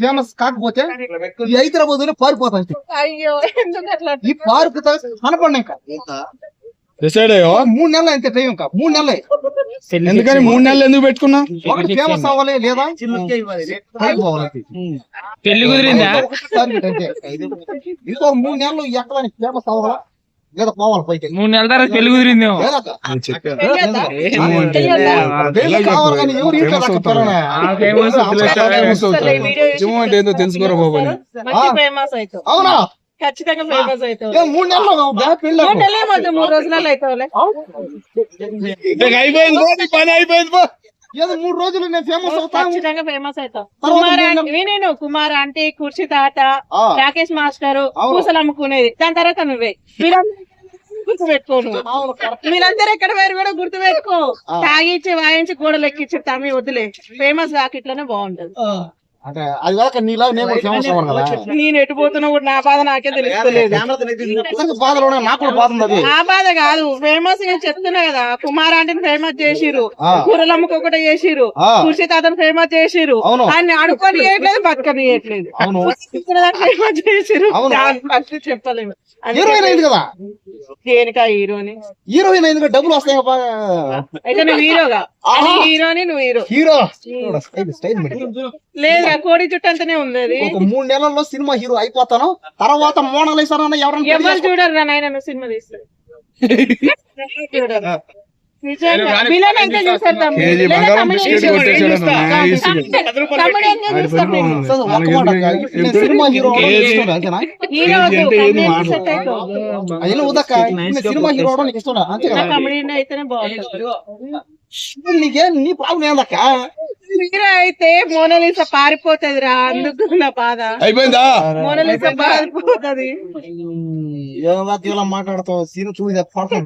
Famous కాకపోతే ఈ హైదరాబాద్లో పారిపోతా అంతే. అయ్యో ఎందుకు అట్లా ఈ పార్క్ కనపడినా ఇంకా. డిసైడ్ అయ్యో. మూడు నెలలు అంతే టైం ఇంకా. మూడు నెలలే. ఎందుకని మూడు నెలలు ఎందుకు పెట్టుకున్నా ఒకటి ఫేమస్ అవ్వాలి లేదా? పెళ్ళి కుదిరిందా. ఇంకో మూడు నెలలు ఎక్కడ ఫేమస్ అవ్వాలా? లేదా పోవాలి పైకి. మూడు నెలల తర్వాత పెళ్ళి జిమ్ అంటే ఏందో తెలుసుకోరా బాబు అవుతావు. అవునా? ఖచ్చితంగా ఫేమస్ అవుతావు. ఏ మూడు నెలలు అవుతుందా పెళ్ళి మూడు నెలలే మధ్య మూడు రోజులలో అవుతావులే. ఇక అయిపోయింది పో, నీ పని అయిపోయింది పో. ఏదో మూడు రోజులు నేను ఫేమస్ ఖచ్చితంగా ఫేమస్ కుమార్ నేను- ఆంటీ కుర్చీ తాత రాకేష్ మాస్టర్ అవును. పూసలు అమ్ముకునేది దాని తర్వాత నువ్వే. వీళ్ళందరూ గుర్తు పెట్టుకోను అవును, correct. వీళ్ళందరూ ఎక్కడ వేరు కూడా గుర్తు పెట్టుకో ఆ. తాగిచ్చి వాయించి గోడలు ఎక్కిచ్చి తమ్మి వద్దులే ఫేమస్ రాకిట్లోనే బాగుంటది. అంటే అది కాక నీలా నేను కూడా ఫేమస్ అవ్వను కదా. నేను ఎటు పోతున్నా కూడా నా బాధ నాకే తెలుస్తలేదు. నిజంగా బాధలో ఉన్నా, నాకు కూడా బాధ ఉంది అది ఆ బాధ కాదు ఫేమస్ నేను చెప్తున్నా కదా. కుమార్ ఆంటీని ఫేమస్ చేసిరు ఆ. కూరలు అమ్ముకోకుండా చేసిరు. కృషి తాతను ఫేమస్ చేసిరు అవును. ఆయన అడుక్కొని చేయట్లేదు బతకనియట్లేదు. అవును. ఫేమస్ చేసిరు చెప్పలేము. హీరోయిన్ అయింది కదా. దేనికా హీరోని? హీరోయిన్ కదా డబ్బులు వస్తాయి అయితే నువ్వు హీరోగా. హీరోని నువ్వు హీరో. హీరో. స్టైల్ మరి. లేదురా కోడి చుట్టూ అంతనే ఉంది ఒక మూడు నెలల్లో సినిమా హీరో అయిపోతాను. తర్వాత మోనలైసారన్న ఎవరన్నా పెళ్ళి ఎవరు చూడరు నాయన నువ్వు సినిమా తీస్తే? సినిమా హీరో నీకు ఇష్టం లేదా? అంతేనా హీరో వద్దు, అంటే ఏది తమ్ముడు మాటలు? సెట్ అవుతావు. అయ్యో వద్దక్క ఇప్పుడు నేను సినిమా హీరో అవడం నీకు ఇష్టం లేదా? అంతే నా కదా కమెడీ అయితేనే బాగుంటుంది. నీకే నీ ప్రాబ్లం ఏందక్క? హీరో అయితే మోనలీసా పారిపోతుంది రా అందుకు నా బాధ. అయిపోయిందా? మోనలీసా పారిపోతుంది. మాట్లాడతావు? సీన్ చూసి పడతాం